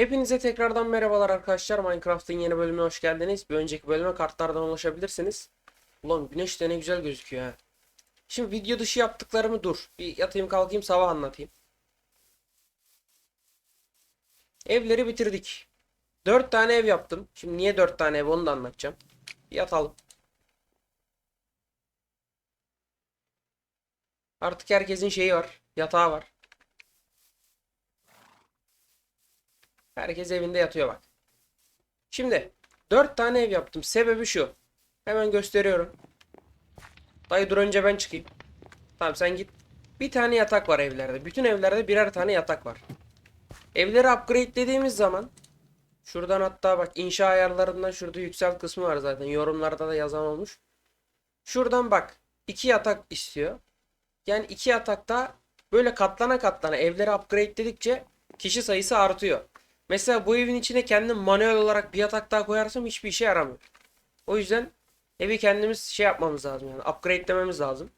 Hepinize tekrardan merhabalar arkadaşlar. Minecraft'ın yeni bölümüne hoş geldiniz. Bir önceki bölüme kartlardan ulaşabilirsiniz. Ulan güneş de ne güzel gözüküyor ha. Şimdi video dışı yaptıklarımı dur. Bir yatayım kalkayım sabah anlatayım. Evleri bitirdik. 4 tane ev yaptım. Şimdi niye 4 tane ev onu da anlatacağım. Bir yatalım. Artık herkesin şeyi var. Yatağı var. Herkes evinde yatıyor bak. Şimdi 4 tane ev yaptım. Sebebi şu. Hemen gösteriyorum. Dayı dur önce ben çıkayım. Tamam sen git. Bir tane yatak var evlerde. Bütün evlerde birer tane yatak var. Evleri upgrade dediğimiz zaman şuradan hatta bak inşa ayarlarından şurada yükselt kısmı var zaten. Yorumlarda da yazan olmuş. Şuradan bak. iki yatak istiyor. Yani iki yatakta böyle katlana katlana evleri upgrade dedikçe kişi sayısı artıyor. Mesela bu evin içine kendim manuel olarak bir yatak daha koyarsam hiçbir işe yaramıyor. O yüzden evi kendimiz şey yapmamız lazım yani upgrade'lememiz lazım.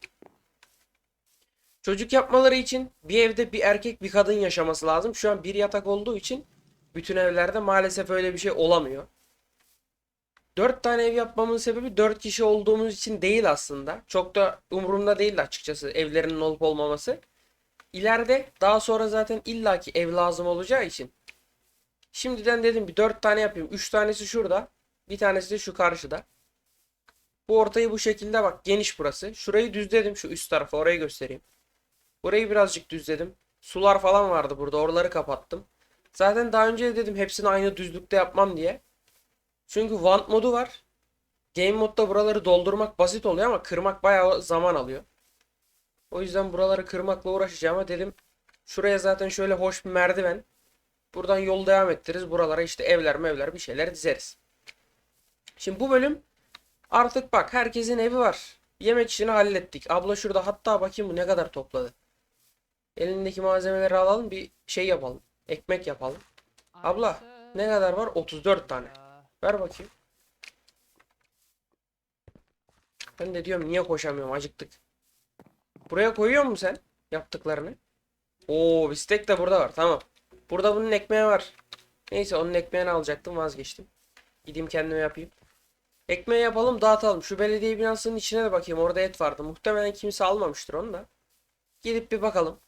Çocuk yapmaları için bir evde bir erkek bir kadın yaşaması lazım. Şu an bir yatak olduğu için bütün evlerde maalesef öyle bir şey olamıyor. 4 tane ev yapmamın sebebi 4 kişi olduğumuz için değil aslında. Çok da umurumda değil açıkçası evlerinin olup olmaması. İleride daha sonra zaten illaki ev lazım olacağı için Şimdiden dedim bir 4 tane yapayım. 3 tanesi şurada. Bir tanesi de şu karşıda. Bu ortayı bu şekilde bak geniş burası. Şurayı düzledim şu üst tarafa orayı göstereyim. Burayı birazcık düzledim. Sular falan vardı burada oraları kapattım. Zaten daha önce de dedim hepsini aynı düzlükte yapmam diye. Çünkü want modu var. Game modda buraları doldurmak basit oluyor ama kırmak bayağı zaman alıyor. O yüzden buraları kırmakla uğraşacağım ama dedim şuraya zaten şöyle hoş bir merdiven. Buradan yol devam ettiririz. Buralara işte evler mevler bir şeyler dizeriz. Şimdi bu bölüm artık bak herkesin evi var. Yemek işini hallettik. Abla şurada hatta bakayım bu ne kadar topladı. Elindeki malzemeleri alalım bir şey yapalım. Ekmek yapalım. Abla ne kadar var? 34 tane. Ver bakayım. Ben de diyorum niye koşamıyorum acıktık. Buraya koyuyor musun sen yaptıklarını? Oo bistek de burada var tamam. Burada bunun ekmeği var. Neyse onun ekmeğini alacaktım vazgeçtim. Gideyim kendime yapayım. Ekmeği yapalım dağıtalım. Şu belediye binasının içine de bakayım. Orada et vardı. Muhtemelen kimse almamıştır onu da. Gidip bir bakalım.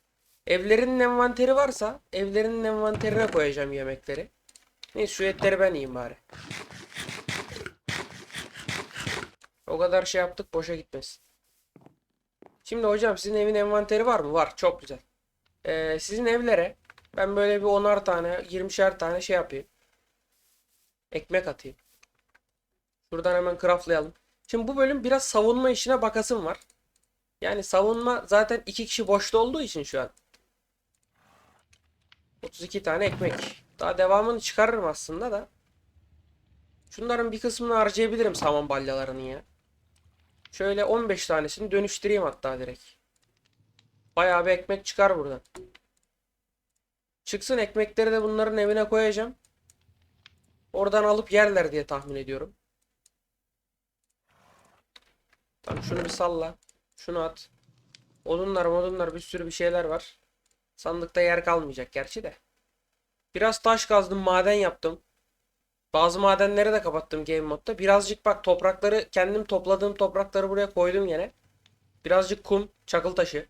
Evlerinin envanteri varsa evlerinin envanterine koyacağım yemekleri. Neyse şu etleri ben yiyeyim bari. O kadar şey yaptık boşa gitmesin. Şimdi hocam sizin evin envanteri var mı? Var. Çok güzel. Ee, sizin evlere ben böyle bir 10'ar tane, 20'şer tane şey yapayım. Ekmek atayım. Şuradan hemen craftlayalım. Şimdi bu bölüm biraz savunma işine bakasım var. Yani savunma zaten iki kişi boşta olduğu için şu an. 32 tane ekmek. Daha devamını çıkarırım aslında da. Şunların bir kısmını harcayabilirim saman balyalarını ya. Şöyle 15 tanesini dönüştüreyim hatta direkt. Bayağı bir ekmek çıkar buradan. Çıksın ekmekleri de bunların evine koyacağım. Oradan alıp yerler diye tahmin ediyorum. Tamam şunu bir salla. Şunu at. Odunlar odunlar bir sürü bir şeyler var. Sandıkta yer kalmayacak gerçi de. Biraz taş kazdım maden yaptım. Bazı madenleri de kapattım game modda. Birazcık bak toprakları kendim topladığım toprakları buraya koydum yine. Birazcık kum, çakıl taşı.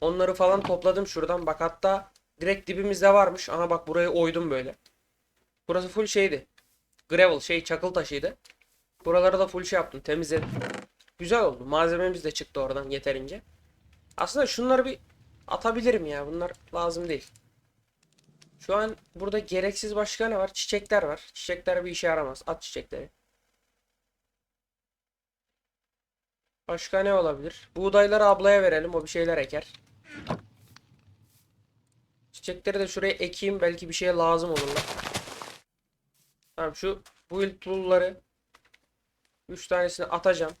Onları falan topladım şuradan. Bak hatta Direkt dibimizde varmış. Aha bak burayı oydum böyle. Burası full şeydi. Gravel şey çakıl taşıydı. Buraları da full şey yaptım temizledim. Güzel oldu. Malzememiz de çıktı oradan yeterince. Aslında şunları bir atabilirim ya. Bunlar lazım değil. Şu an burada gereksiz başka ne var? Çiçekler var. Çiçekler bir işe yaramaz. At çiçekleri. Başka ne olabilir? Buğdayları ablaya verelim. O bir şeyler eker. Çiçekleri de şuraya ekeyim. Belki bir şeye lazım olurlar. Tamam şu build tool'ları 3 tanesini atacağım.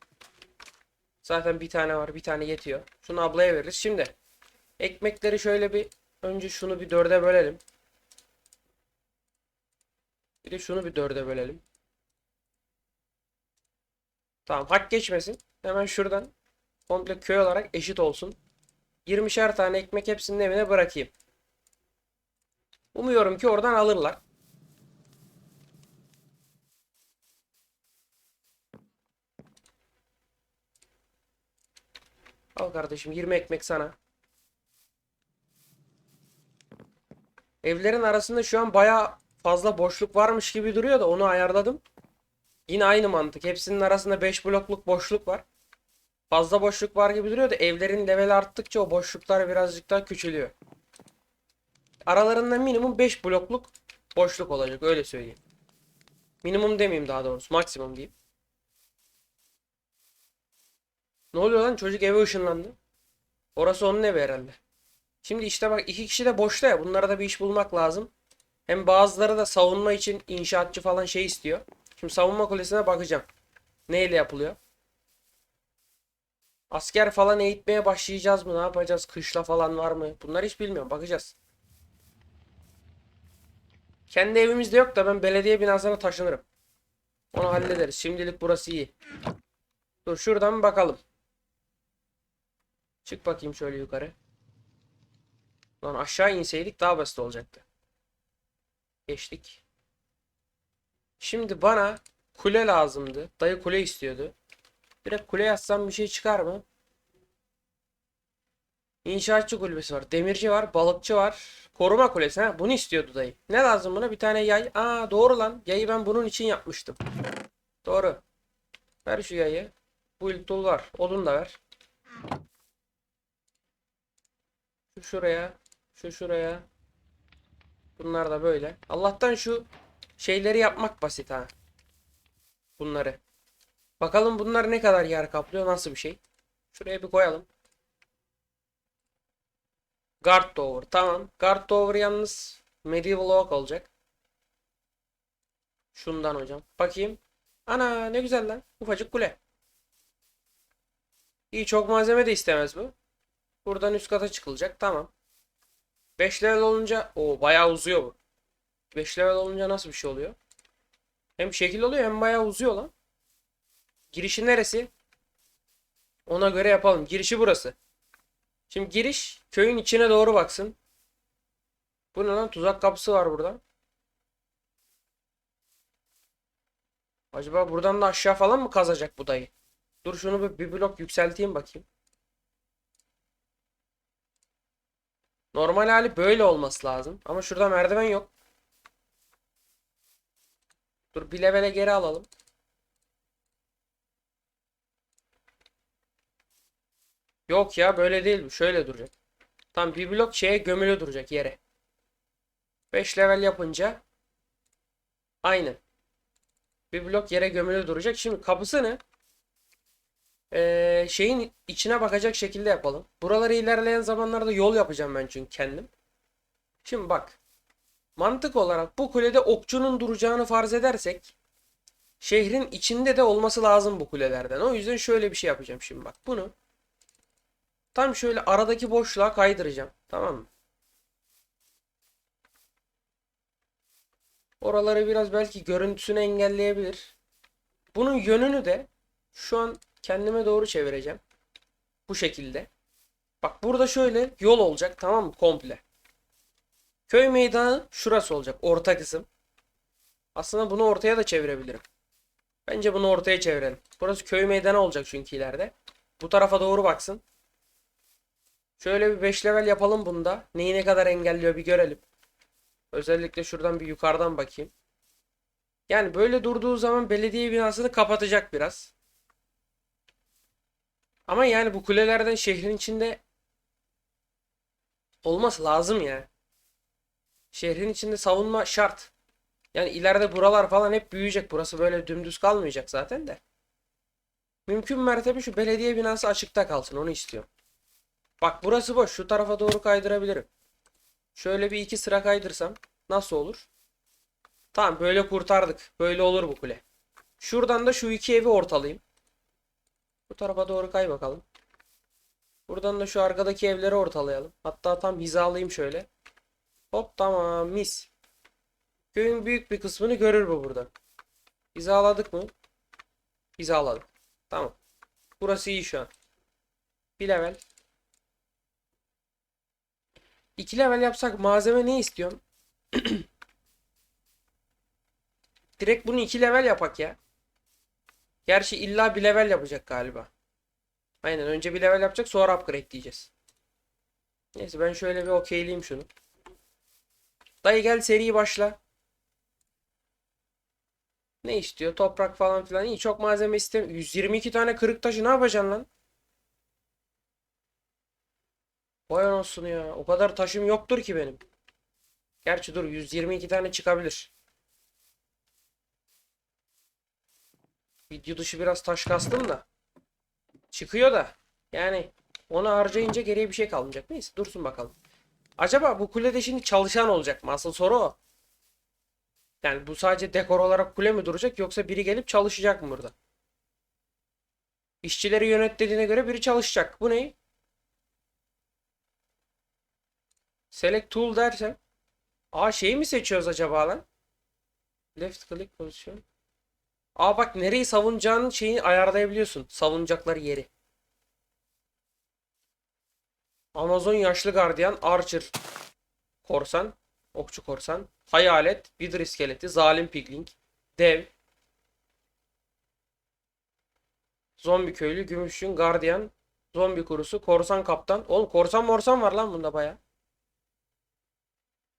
Zaten bir tane var. Bir tane yetiyor. Şunu ablaya veririz. Şimdi ekmekleri şöyle bir önce şunu bir dörde bölelim. Bir de şunu bir dörde bölelim. Tamam hak geçmesin. Hemen şuradan komple köy olarak eşit olsun. 20'şer tane ekmek hepsinin evine bırakayım. Umuyorum ki oradan alırlar. Al kardeşim 20 ekmek sana. Evlerin arasında şu an baya fazla boşluk varmış gibi duruyor da onu ayarladım. Yine aynı mantık. Hepsinin arasında 5 blokluk boşluk var. Fazla boşluk var gibi duruyor da evlerin level arttıkça o boşluklar birazcık daha küçülüyor. Aralarında minimum 5 blokluk boşluk olacak öyle söyleyeyim. Minimum demeyeyim daha doğrusu maksimum diyeyim. Ne oluyor lan çocuk eve ışınlandı. Orası onun evi herhalde. Şimdi işte bak iki kişi de boşta ya bunlara da bir iş bulmak lazım. Hem bazıları da savunma için inşaatçı falan şey istiyor. Şimdi savunma kulesine bakacağım. Neyle yapılıyor? Asker falan eğitmeye başlayacağız mı? Ne yapacağız? Kışla falan var mı? Bunları hiç bilmiyorum. Bakacağız. Kendi evimizde yok da ben belediye binasına taşınırım. Onu hallederiz. Şimdilik burası iyi. Dur şuradan bakalım. Çık bakayım şöyle yukarı. Lan aşağı inseydik daha basit olacaktı. Geçtik. Şimdi bana kule lazımdı. Dayı kule istiyordu. Direkt kule yazsam bir şey çıkar mı? İnşaatçı kulübesi var. Demirci var. Balıkçı var. Koruma kulesi. Ha, bunu istiyordu dayı. Ne lazım buna? Bir tane yay. Aa doğru lan. Yayı ben bunun için yapmıştım. Doğru. Ver şu yayı. Bu tool var. Odun da ver. Şu şuraya. Şu şuraya. Bunlar da böyle. Allah'tan şu şeyleri yapmak basit ha. Bunları. Bakalım bunlar ne kadar yer kaplıyor. Nasıl bir şey. Şuraya bir koyalım. Guard Tower. Tamam. Guard Tower yalnız Medieval Oak olacak. Şundan hocam. Bakayım. Ana ne güzel lan. Ufacık kule. İyi çok malzeme de istemez bu. Buradan üst kata çıkılacak. Tamam. 5 level olunca o bayağı uzuyor bu. 5 level olunca nasıl bir şey oluyor? Hem şekil oluyor hem bayağı uzuyor lan. Girişi neresi? Ona göre yapalım. Girişi burası. Şimdi giriş köyün içine doğru baksın. Bu ne lan? Tuzak kapısı var burada. Acaba buradan da aşağı falan mı kazacak bu dayı? Dur şunu bir, bir blok yükselteyim bakayım. Normal hali böyle olması lazım. Ama şurada merdiven yok. Dur bir levele geri alalım. Yok ya böyle değil bu. Şöyle duracak. Tam bir blok şeye gömülü duracak yere. 5 level yapınca aynı. Bir blok yere gömülü duracak. Şimdi kapısı ne? Ee, şeyin içine bakacak şekilde yapalım. Buraları ilerleyen zamanlarda yol yapacağım ben çünkü kendim. Şimdi bak. Mantık olarak bu kulede okçunun duracağını farz edersek şehrin içinde de olması lazım bu kulelerden. O yüzden şöyle bir şey yapacağım şimdi bak. Bunu tam şöyle aradaki boşluğa kaydıracağım. Tamam mı? Oraları biraz belki görüntüsünü engelleyebilir. Bunun yönünü de şu an kendime doğru çevireceğim. Bu şekilde. Bak burada şöyle yol olacak tamam mı? Komple. Köy meydanı şurası olacak. Orta kısım. Aslında bunu ortaya da çevirebilirim. Bence bunu ortaya çevirelim. Burası köy meydanı olacak çünkü ileride. Bu tarafa doğru baksın. Şöyle bir 5 level yapalım bunda. Neyi ne kadar engelliyor bir görelim. Özellikle şuradan bir yukarıdan bakayım. Yani böyle durduğu zaman belediye binasını kapatacak biraz. Ama yani bu kulelerden şehrin içinde olması lazım ya. Şehrin içinde savunma şart. Yani ileride buralar falan hep büyüyecek. Burası böyle dümdüz kalmayacak zaten de. Mümkün mertebe şu belediye binası açıkta kalsın. Onu istiyorum. Bak burası boş. Şu tarafa doğru kaydırabilirim. Şöyle bir iki sıra kaydırsam nasıl olur? Tamam böyle kurtardık. Böyle olur bu kule. Şuradan da şu iki evi ortalayayım. Bu tarafa doğru kay bakalım. Buradan da şu arkadaki evleri ortalayalım. Hatta tam hizalayayım şöyle. Hop tamam mis. Köyün büyük bir kısmını görür bu burada. Hizaladık mı? Hizaladık. Tamam. Burası iyi şu an. Bir level. 2 level yapsak malzeme ne istiyorum? Direkt bunu iki level yapak ya. Gerçi illa bir level yapacak galiba. Aynen önce bir level yapacak sonra upgrade diyeceğiz. Neyse ben şöyle bir okeyleyeyim şunu. Dayı gel seriyi başla. Ne istiyor? Toprak falan filan. İyi çok malzeme istemiyor. 122 tane kırık taşı ne yapacaksın lan? Vay anasını ya. O kadar taşım yoktur ki benim. Gerçi dur 122 tane çıkabilir. Video dışı biraz taş kastım da. Çıkıyor da. Yani onu harcayınca geriye bir şey kalmayacak. Neyse dursun bakalım. Acaba bu kulede şimdi çalışan olacak mı? Asıl soru o. Yani bu sadece dekor olarak kule mi duracak yoksa biri gelip çalışacak mı burada? İşçileri yönet dediğine göre biri çalışacak. Bu ne? Select tool dersem. Aa şeyi mi seçiyoruz acaba lan? Left click pozisyon. Aa bak nereyi savunacağının şeyini ayarlayabiliyorsun. Savunacakları yeri. Amazon yaşlı gardiyan, Archer korsan, okçu korsan, hayalet, Wither iskeleti, zalim pigling, dev, zombi köylü, gümüşün, gardiyan, zombi kurusu, korsan kaptan. Oğlum korsan morsan var lan bunda baya.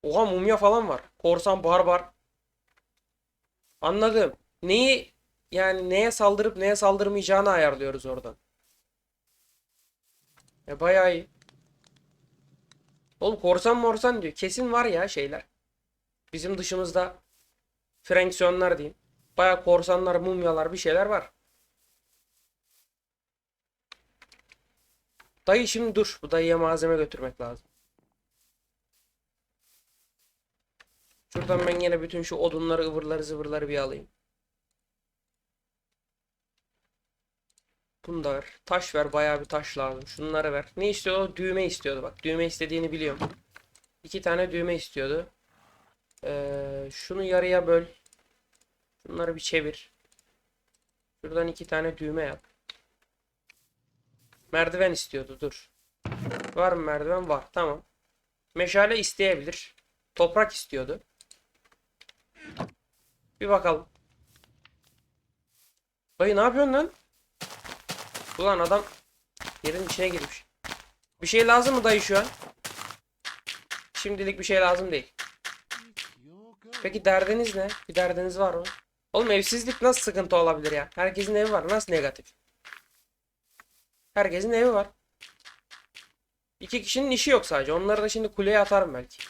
Oha mumya falan var. Korsan barbar. Anladım. Neyi yani neye saldırıp neye saldırmayacağını ayarlıyoruz oradan. E bayağı iyi. Oğlum korsan morsan diyor. Kesin var ya şeyler. Bizim dışımızda Fraksiyonlar diyeyim. Bayağı korsanlar, mumyalar bir şeyler var. Dayı şimdi dur. Bu dayıya malzeme götürmek lazım. Şuradan ben yine bütün şu odunları, ıvırları, zıvırları bir alayım. Bunu da ver. Taş ver. Bayağı bir taş lazım. Şunları ver. Ne istiyor? o? Düğme istiyordu bak. Düğme istediğini biliyorum. İki tane düğme istiyordu. Ee, şunu yarıya böl. Bunları bir çevir. Şuradan iki tane düğme yap. Merdiven istiyordu. Dur. Var mı merdiven? Var. Tamam. Meşale isteyebilir. Toprak istiyordu. Bir bakalım. Dayı ne yapıyorsun lan? Ulan adam yerin içine girmiş. Bir şey lazım mı dayı şu an? Şimdilik bir şey lazım değil. Peki derdiniz ne? Bir derdiniz var mı? Oğlum evsizlik nasıl sıkıntı olabilir ya? Herkesin evi var. Nasıl negatif? Herkesin evi var. İki kişinin işi yok sadece. Onları da şimdi kuleye atarım belki.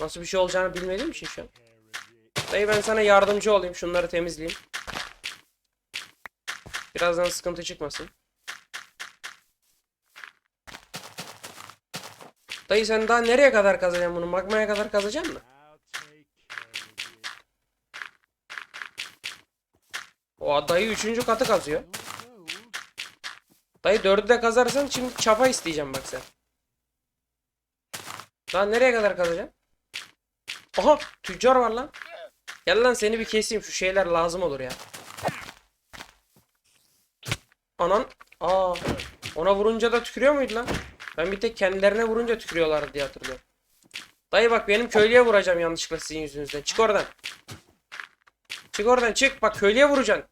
Nasıl bir şey olacağını bilmediğim için şu an. Dayı ben sana yardımcı olayım. Şunları temizleyeyim. Birazdan sıkıntı çıkmasın. Dayı sen daha nereye kadar kazacaksın bunu? Magmaya kadar kazacaksın mı? O dayı üçüncü katı kazıyor. Dayı dördü de kazarsan şimdi çapa isteyeceğim bak sen. Daha nereye kadar kazacaksın? Aha tüccar var lan. Gel lan seni bir keseyim şu şeyler lazım olur ya. Anan. Aa. Ona vurunca da tükürüyor muydu lan? Ben bir tek kendilerine vurunca tükürüyorlar diye hatırlıyorum. Dayı bak benim köylüye vuracağım yanlışlıkla sizin yüzünüzden. Çık oradan. Çık oradan çık. Bak köylüye vuracaksın.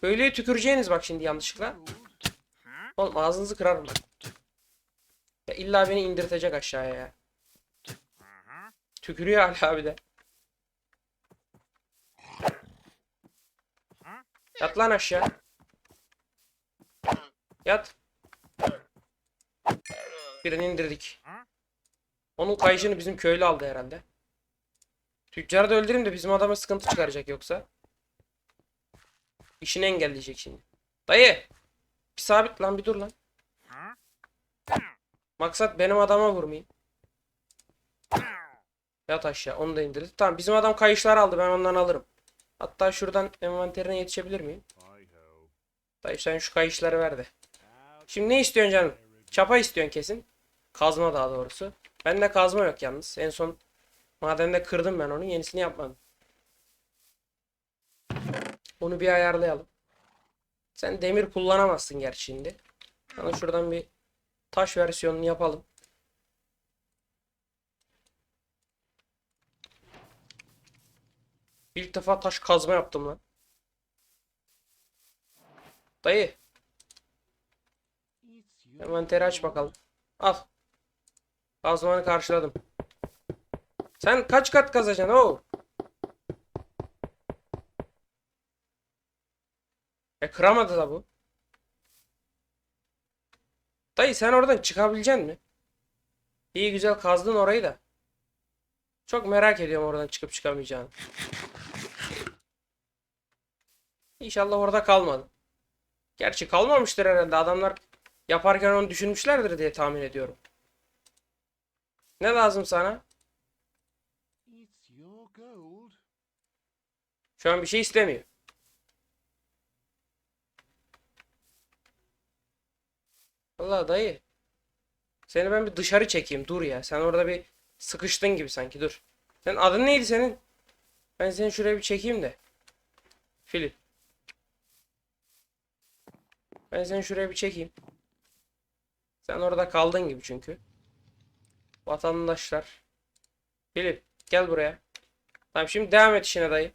Köylüye tüküreceğiniz bak şimdi yanlışlıkla. Oğlum ağzınızı kırarım bak. Ya illa beni indirtecek aşağıya ya. Tükürüyor hala bir de. Yat lan aşağı. Yat. Birini indirdik. Onun kayışını bizim köylü aldı herhalde. Tüccarı da öldüreyim de bizim adama sıkıntı çıkaracak yoksa. İşini engelleyecek şimdi. Dayı. Bir sabit lan bir dur lan. Maksat benim adama vurmayayım. Yat aşağı onu da indirdik. Tamam bizim adam kayışlar aldı ben ondan alırım. Hatta şuradan envanterine yetişebilir miyim? Dayı sen şu kayışları ver de. Şimdi ne istiyorsun canım? Çapa istiyorsun kesin. Kazma daha doğrusu. Bende kazma yok yalnız. En son madende kırdım ben onu. Yenisini yapmadım. Onu bir ayarlayalım. Sen demir kullanamazsın gerçi şimdi. Sana şuradan bir taş versiyonunu yapalım. İlk defa taş kazma yaptım lan. Dayı envanteri aç bakalım. Al. Kazmanı karşıladım. Sen kaç kat kazacaksın o? E kıramadı da bu. Dayı sen oradan çıkabilecek mi? İyi güzel kazdın orayı da. Çok merak ediyorum oradan çıkıp çıkamayacağını. İnşallah orada kalmadı. Gerçi kalmamıştır herhalde. Adamlar yaparken onu düşünmüşlerdir diye tahmin ediyorum. Ne lazım sana? Şu an bir şey istemiyor. Allah dayı. Seni ben bir dışarı çekeyim. Dur ya. Sen orada bir sıkıştın gibi sanki. Dur. Sen adın neydi senin? Ben seni şuraya bir çekeyim de. Filip. Ben seni şuraya bir çekeyim. Sen orada kaldın gibi çünkü. Vatandaşlar. Filip gel buraya. Tamam şimdi devam et işine dayı.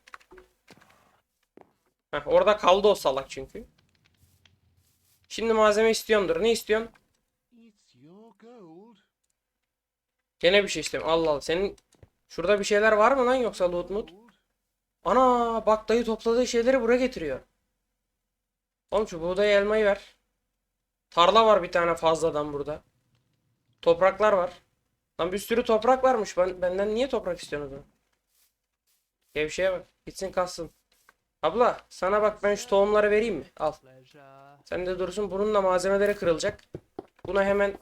Heh, orada kaldı o salak çünkü. Şimdi malzeme istiyordur. Ne istiyorsun? Gene bir şey istiyorum. Allah Allah. Senin şurada bir şeyler var mı lan yoksa loot mut? Ana bak dayı topladığı şeyleri buraya getiriyor. Oğlum şu buğday elmayı ver. Tarla var bir tane fazladan burada. Topraklar var. Lan bir sürü toprak varmış. Ben, benden niye toprak istiyorsunuz? Gevşeye bak. Gitsin kalsın. Abla sana bak ben şu tohumları vereyim mi? Al. Sen de dursun. Bunun da malzemeleri kırılacak. Buna hemen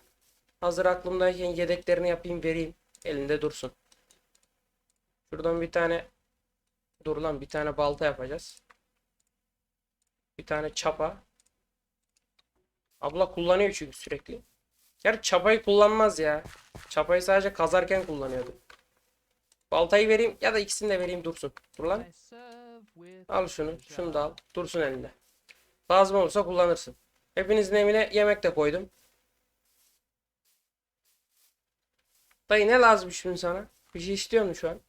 hazır aklımdayken yedeklerini yapayım vereyim. Elinde dursun. Şuradan bir tane dur lan bir tane balta yapacağız. Bir tane çapa. Abla kullanıyor çünkü sürekli. Gerçi çapayı kullanmaz ya. Çapayı sadece kazarken kullanıyordu. Baltayı vereyim ya da ikisini de vereyim dursun. Dur lan. Al şunu. Şunu da al. Dursun elinde. Lazım olursa kullanırsın. Hepinizin evine yemek de koydum. Dayı ne lazım şimdi sana? Bir şey istiyor musun şu an?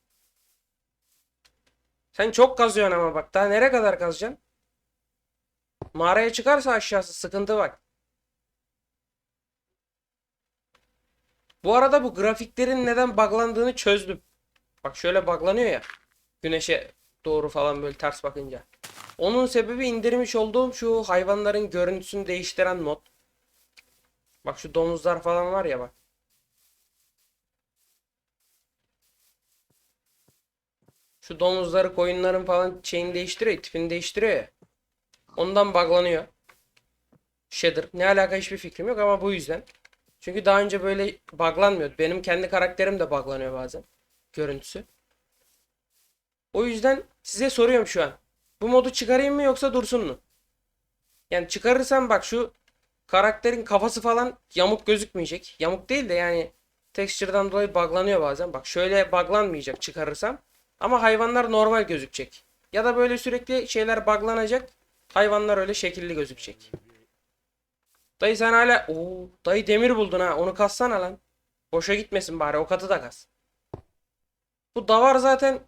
Sen çok kazıyorsun ama bak. Daha nereye kadar kazacaksın? Mağaraya çıkarsa aşağısı sıkıntı bak. Bu arada bu grafiklerin neden buglandığını çözdüm. Bak şöyle buglanıyor ya. Güneşe doğru falan böyle ters bakınca. Onun sebebi indirmiş olduğum şu hayvanların görüntüsünü değiştiren mod. Bak şu domuzlar falan var ya bak. Şu domuzları koyunların falan şeyini değiştiriyor, tipini değiştiriyor ya. Ondan buglanıyor. Shader. Ne alaka hiçbir fikrim yok ama bu yüzden. Çünkü daha önce böyle buglanmıyordu. Benim kendi karakterim de buglanıyor bazen. Görüntüsü. O yüzden size soruyorum şu an. Bu modu çıkarayım mı yoksa dursun mu? Yani çıkarırsam bak şu karakterin kafası falan yamuk gözükmeyecek. Yamuk değil de yani texture'dan dolayı buglanıyor bazen. Bak şöyle buglanmayacak çıkarırsam. Ama hayvanlar normal gözükecek. Ya da böyle sürekli şeyler buglanacak. Hayvanlar öyle şekilli gözükecek. Dayı sen hala... Oo, dayı demir buldun ha. Onu kassana lan. Boşa gitmesin bari. O katı da kas. Bu davar zaten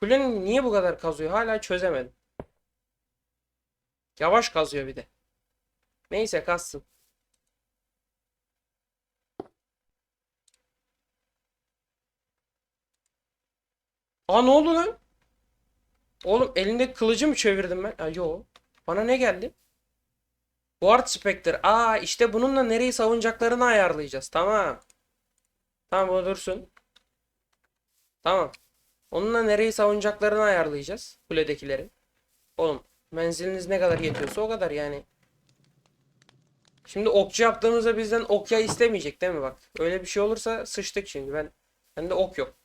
Kulenin niye bu kadar kazıyor? Hala çözemedim. Yavaş kazıyor bir de. Neyse kazsın. Aa ne oldu lan? Oğlum elinde kılıcı mı çevirdim ben? Aa, yo. Bana ne geldi? Ward Spectre. Aa işte bununla nereyi savunacaklarını ayarlayacağız. Tamam. Tamam o dursun. Tamam. Onunla nereyi savunacaklarını ayarlayacağız. Kuledekileri. Oğlum menziliniz ne kadar yetiyorsa o kadar yani. Şimdi okçu yaptığımızda bizden ok yay istemeyecek değil mi bak. Öyle bir şey olursa sıçtık şimdi. Ben bende ok yok.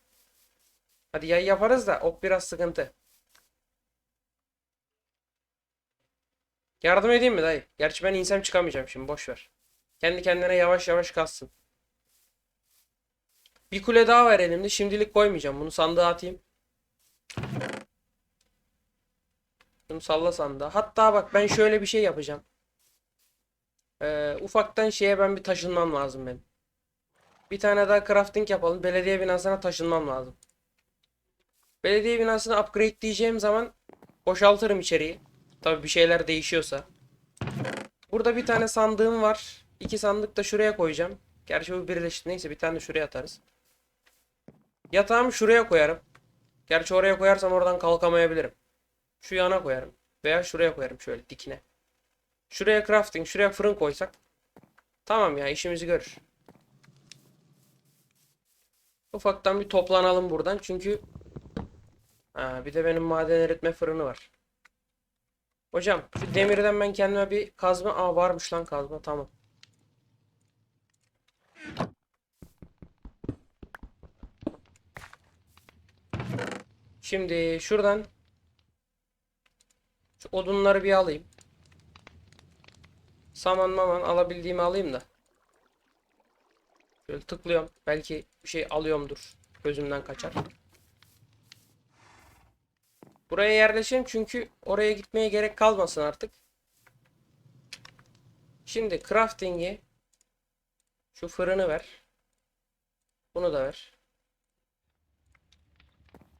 Hadi yay yaparız da ok biraz sıkıntı. Yardım edeyim mi dayı? Gerçi ben insem çıkamayacağım şimdi boş ver. Kendi kendine yavaş yavaş kalsın. Bir kule daha var elimde. Şimdilik koymayacağım. Bunu sandığa atayım. Bunu salla sandığa. Hatta bak ben şöyle bir şey yapacağım. Ee, ufaktan şeye ben bir taşınmam lazım benim. Bir tane daha crafting yapalım. Belediye binasına taşınmam lazım. Belediye binasını upgrade diyeceğim zaman boşaltırım içeriği. Tabii bir şeyler değişiyorsa. Burada bir tane sandığım var. İki sandık da şuraya koyacağım. Gerçi bu birleşti. Neyse bir tane de şuraya atarız. Yatağımı şuraya koyarım. Gerçi oraya koyarsam oradan kalkamayabilirim. Şu yana koyarım. Veya şuraya koyarım şöyle dikine. Şuraya crafting, şuraya fırın koysak. Tamam ya işimizi görür. Ufaktan bir toplanalım buradan çünkü ha, bir de benim maden eritme fırını var. Hocam şu demirden ben kendime bir kazma aa varmış lan kazma tamam. Şimdi şuradan şu odunları bir alayım. Saman maman alabildiğimi alayım da. Şöyle tıklıyorum. Belki bir şey alıyorumdur. Gözümden kaçar. Buraya yerleşelim çünkü oraya gitmeye gerek kalmasın artık. Şimdi crafting'i şu fırını ver. Bunu da ver.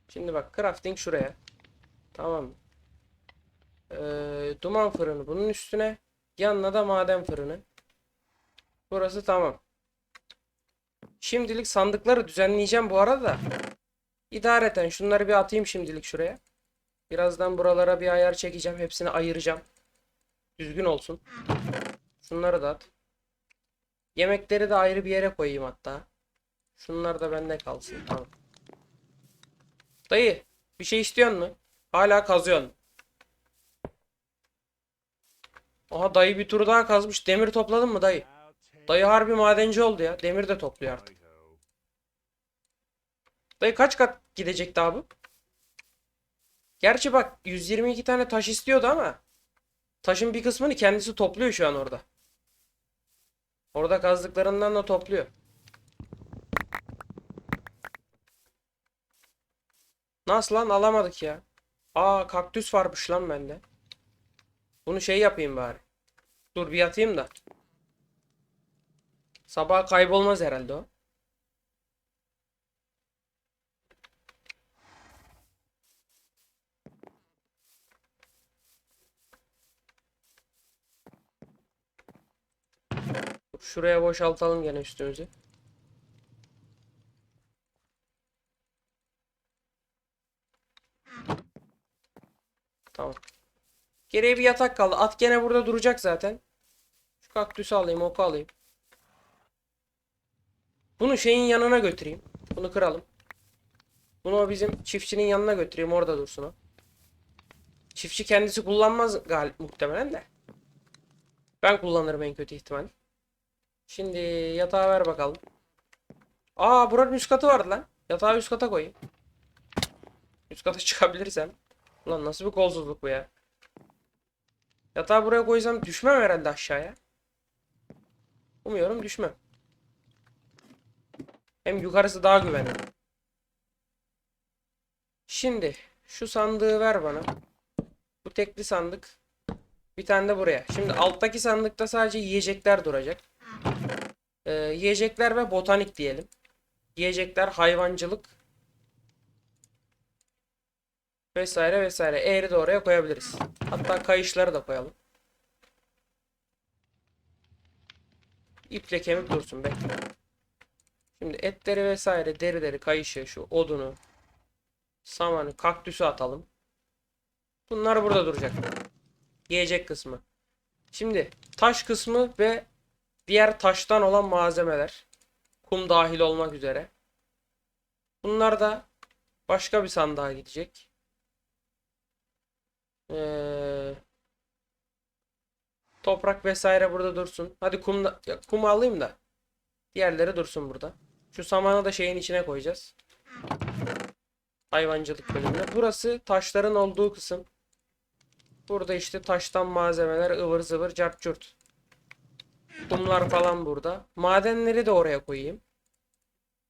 Şimdi bak crafting şuraya. Tamam? Ee, duman fırını bunun üstüne. Yanına da maden fırını. Burası tamam. Şimdilik sandıkları düzenleyeceğim bu arada da. İdareten şunları bir atayım şimdilik şuraya. Birazdan buralara bir ayar çekeceğim. Hepsini ayıracağım. Düzgün olsun. Şunları da at. Yemekleri de ayrı bir yere koyayım hatta. Şunlar da bende kalsın. Tamam. Dayı bir şey istiyor mu? Hala kazıyorsun. Aha dayı bir tur daha kazmış. Demir topladın mı dayı? Dayı harbi madenci oldu ya. Demir de topluyor artık. Dayı kaç kat gidecek daha bu? Gerçi bak 122 tane taş istiyordu ama taşın bir kısmını kendisi topluyor şu an orada. Orada kazdıklarından da topluyor. Nasıl lan alamadık ya. Aa kaktüs varmış lan bende. Bunu şey yapayım bari. Dur bir yatayım da. Sabah kaybolmaz herhalde o. Şuraya boşaltalım gene üstümüzü. Tamam. Geriye bir yatak kaldı. At gene burada duracak zaten. Şu kaktüsü alayım, oku alayım. Bunu şeyin yanına götüreyim. Bunu kıralım. Bunu bizim çiftçinin yanına götüreyim. Orada dursun o. Çiftçi kendisi kullanmaz galip muhtemelen de. Ben kullanırım en kötü ihtimal. Şimdi yatağı ver bakalım. Aa buranın üst katı vardı lan. Yatağı üst kata koyayım. Üst kata çıkabilirsem. Ulan nasıl bir kolsuzluk bu ya. Yatağı buraya koysam düşmem herhalde aşağıya. Umuyorum düşmem. Hem yukarısı daha güvenli. Şimdi şu sandığı ver bana. Bu tekli sandık. Bir tane de buraya. Şimdi alttaki sandıkta sadece yiyecekler duracak. Ee, yiyecekler ve botanik diyelim. Yiyecekler hayvancılık vesaire vesaire. Eğri de oraya koyabiliriz. Hatta kayışları da koyalım. İple kemik dursun bekle. Şimdi etleri vesaire derileri kayışı şu odunu samanı kaktüsü atalım. Bunlar burada duracak. Yiyecek kısmı. Şimdi taş kısmı ve diğer taştan olan malzemeler. Kum dahil olmak üzere. Bunlar da başka bir sandığa gidecek. Ee, toprak vesaire burada dursun. Hadi kum da, ya, kumu alayım da. Diğerleri dursun burada. Şu samanı da şeyin içine koyacağız. Hayvancılık bölümüne. Burası taşların olduğu kısım. Burada işte taştan malzemeler ıvır zıvır cart curt. Kumlar falan burada. Madenleri de oraya koyayım.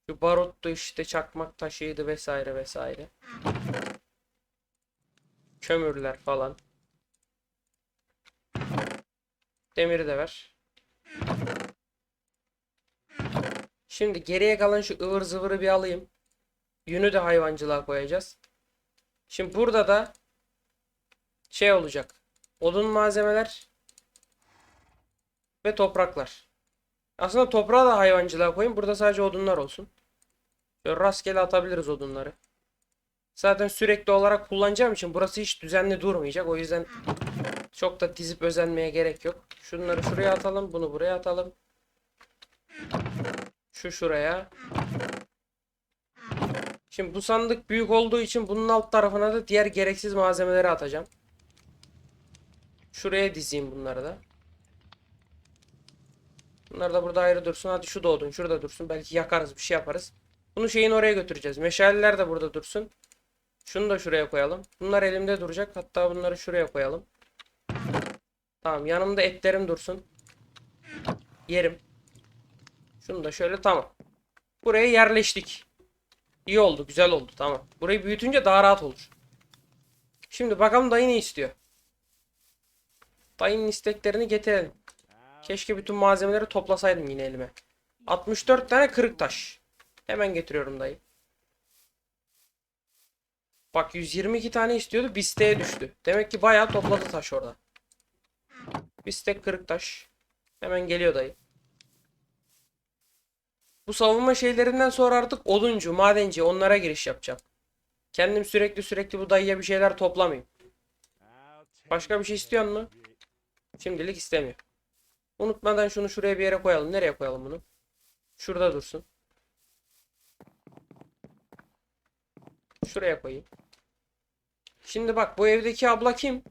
Şu baruttu işte çakmak taşıydı vesaire vesaire. Kömürler falan. Demiri de ver. Şimdi geriye kalan şu ıvır zıvırı bir alayım. Yünü de hayvancılığa koyacağız. Şimdi burada da şey olacak. Odun malzemeler ve topraklar. Aslında toprağı da hayvancılığa koyun. Burada sadece odunlar olsun. Şöyle rastgele atabiliriz odunları. Zaten sürekli olarak kullanacağım için burası hiç düzenli durmayacak. O yüzden çok da dizip özenmeye gerek yok. Şunları şuraya atalım. Bunu buraya atalım. Şu şuraya. Şimdi bu sandık büyük olduğu için bunun alt tarafına da diğer gereksiz malzemeleri atacağım. Şuraya dizeyim bunları da. Bunlar da burada ayrı dursun. Hadi şu da odun şurada dursun. Belki yakarız bir şey yaparız. Bunu şeyin oraya götüreceğiz. Meşaleler de burada dursun. Şunu da şuraya koyalım. Bunlar elimde duracak. Hatta bunları şuraya koyalım. Tamam yanımda etlerim dursun. Yerim. Şunu da şöyle tamam. Buraya yerleştik. İyi oldu, güzel oldu. Tamam. Burayı büyütünce daha rahat olur. Şimdi bakalım dayı ne istiyor. Dayının isteklerini getirelim. Keşke bütün malzemeleri toplasaydım yine elime. 64 tane kırık taş. Hemen getiriyorum dayı. Bak 122 tane istiyordu. Bisteğe düştü. Demek ki bayağı topladı taş orada. Bistek kırık taş. Hemen geliyor dayı. Bu savunma şeylerinden sonra artık oduncu, madenci onlara giriş yapacağım. Kendim sürekli sürekli bu dayıya bir şeyler toplamayayım. Başka bir şey istiyor mu? Şimdilik istemiyor. Unutmadan şunu şuraya bir yere koyalım. Nereye koyalım bunu? Şurada dursun. Şuraya koyayım. Şimdi bak bu evdeki abla kim?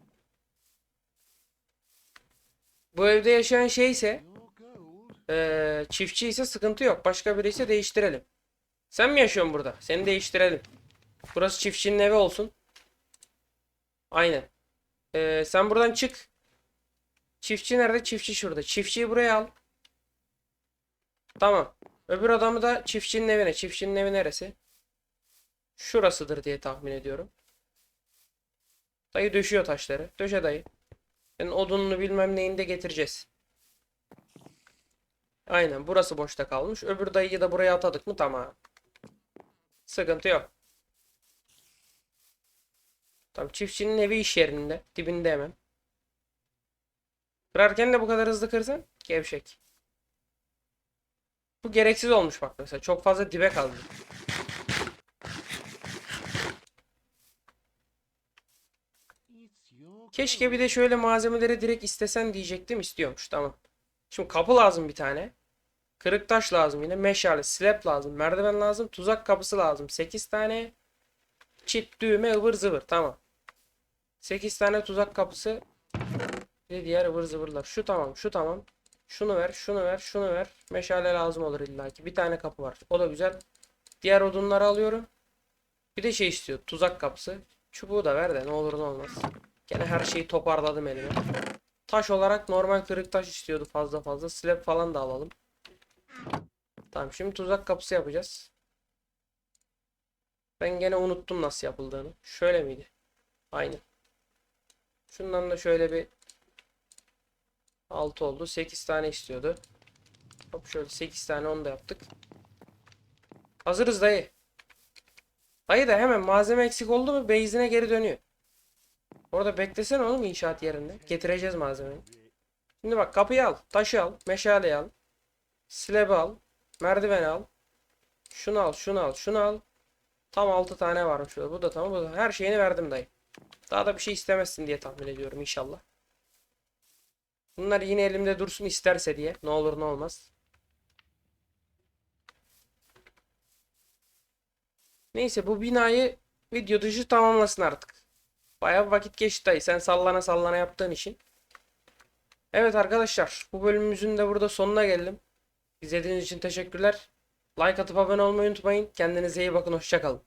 Bu evde yaşayan şey ise ee, çiftçi ise sıkıntı yok. Başka biri ise değiştirelim. Sen mi yaşıyorsun burada? Seni değiştirelim. Burası çiftçinin evi olsun. Aynen. Ee, sen buradan çık. Çiftçi nerede? Çiftçi şurada. Çiftçiyi buraya al. Tamam. Öbür adamı da çiftçinin evine. Çiftçinin evi neresi? Şurasıdır diye tahmin ediyorum. Dayı döşüyor taşları. Döşe dayı. Senin odununu bilmem neyini de getireceğiz. Aynen burası boşta kalmış. Öbür dayıyı da buraya atadık mı tamam. Sıkıntı yok. Tamam çiftçinin evi iş yerinde. Dibinde hemen. Kırarken de bu kadar hızlı kırsan gevşek. Bu gereksiz olmuş bak mesela. Çok fazla dibe kaldı. Keşke bir de şöyle malzemeleri direkt istesen diyecektim. istiyormuş tamam. Şimdi kapı lazım bir tane. Kırık taş lazım yine. Meşale, slab lazım. Merdiven lazım. Tuzak kapısı lazım. 8 tane. Çit, düğme, ıvır zıvır. Tamam. 8 tane tuzak kapısı. Bir diğer ıvır zıvırlar. Şu tamam. Şu tamam. Şunu ver. Şunu ver. Şunu ver. Meşale lazım olur illaki. Bir tane kapı var. O da güzel. Diğer odunları alıyorum. Bir de şey istiyor. Tuzak kapısı. Çubuğu da ver de ne olur ne olmaz. Gene her şeyi toparladım elime. Taş olarak normal kırık taş istiyordu fazla fazla. Slab falan da alalım. Tamam şimdi tuzak kapısı yapacağız. Ben gene unuttum nasıl yapıldığını. Şöyle miydi? Aynen. Şundan da şöyle bir 6 oldu. 8 tane istiyordu. Hop şöyle 8 tane onu da yaptık. Hazırız dayı. Dayı da hemen malzeme eksik oldu mu base'ine geri dönüyor. Orada beklesene oğlum inşaat yerinde. Getireceğiz malzemeyi. Şimdi bak kapıyı al, taşı al, meşaleyi al, slab'ı al, merdiveni al. Şunu al, şunu al, şunu al. Tam 6 tane varmış. Bu da tamam. Bu da. Her şeyini verdim dayı. Daha da bir şey istemezsin diye tahmin ediyorum inşallah. Bunlar yine elimde dursun isterse diye. Ne olur ne olmaz. Neyse bu binayı video dışı tamamlasın artık. Bayağı vakit geçti dayı. Sen sallana sallana yaptığın için. Evet arkadaşlar. Bu bölümümüzün de burada sonuna geldim. İzlediğiniz için teşekkürler. Like atıp abone olmayı unutmayın. Kendinize iyi bakın. Hoşçakalın.